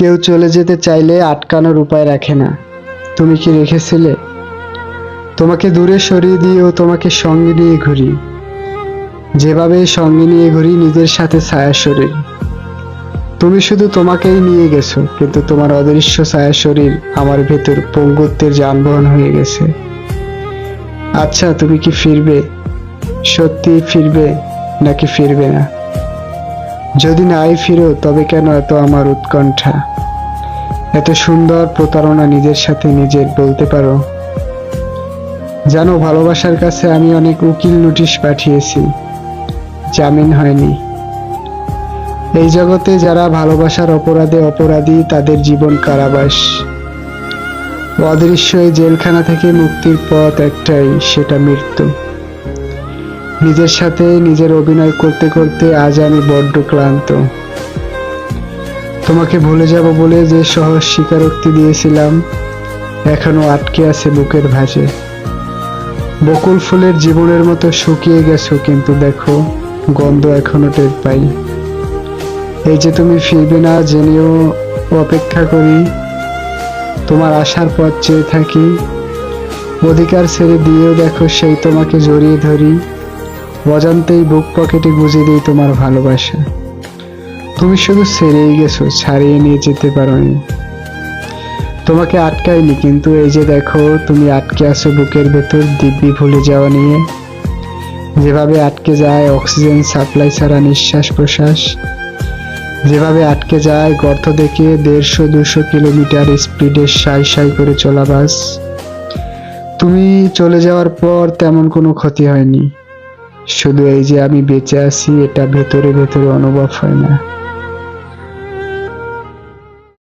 কেউ চলে যেতে চাইলে আটকানোর উপায় রাখে না। তুমি কি রেখেছিলে? তোমাকে দূরে সরিয়ে দিয়েও তোমাকে সঙ্গে নিয়ে ঘুরি। যেভাবে সঙ্গে নিয়ে ঘুরি, নিজের সাথে ছায়া শরীর। তুমি শুধু তোমাকেই নিয়ে গেছো, কিন্তু তোমার অদৃশ্য ছায়া শরীর আমার ভেতর পঙ্গুত্বের যানবাহন হয়ে গেছে। আচ্ছা তুমি কি ফিরবে? সত্যি ফিরবে নাকি ফিরবে না? যদি নাই ফিরো, তবে কেন এত আমার উৎকণ্ঠা? এত সুন্দর প্রতারণা নিজের সাথে নিজের, বলতে পারো? জানো, ভালোবাসার কাছে আমি অনেক উকিল নোটিশ পাঠিয়েছি। জামিন হয়নি। এই জগতে যারা ভালোবাসার অপরাধে অপরাধী, তাদের জীবন কারাবাস। অদৃশ্য জেলখানা থেকে মুক্তির পথ একটাই, সেটা মৃত্যু। নিজের সাথে নিজের অভিনয় করতে করতে আজ আমি বড্ড ক্লান্ত। তোমাকে ভুলে যাব বলে যে সহজ স্বীকারোক্তি দিয়েছিলাম, এখনও আটকে আছে বুকের ভাঁজে। বকুল ফুলের জীবনের মতো শুকিয়ে গেছো, কিন্তু দেখো, গন্ধ এখনও টের পাই। এই যে তুমি ফিরবে না জেনেও অপেক্ষা করি, তোমার আসার পথ চেয়ে থাকি, অধিকার ছেড়ে দিয়েও দেখো সেই তোমাকে জড়িয়ে ধরি। অজান্তেই বুক পকেটে গুজে দিই তোমার ভালোবাসা। তুমি শুধু ছেড়েই গেছো, ছাড়িয়ে নিয়ে যেতে পারোনি। তোমাকে আটকাইনি, কিন্তু এই যে দেখো, তুমি আটকে আছো বুকের ভেতর দিব্যি ভুলে যাওয়া নিয়ে। যেভাবে আটকে যায় অক্সিজেন সাপ্লাই ছাড়া নিঃশ্বাস প্রশ্বাস, যেভাবে আটকে যায় গর্ত দেখে দেড়শো, দুশো কিলোমিটার স্পিডে সাই সাই করে চলা বাস। তুমি চলে যাওয়ার পর তেমন কোনো ক্ষতি হয়নি। শুধু এই যে আমি বেঁচে আছি এটা ভেতরে ভেতরে অনুভব হয় না।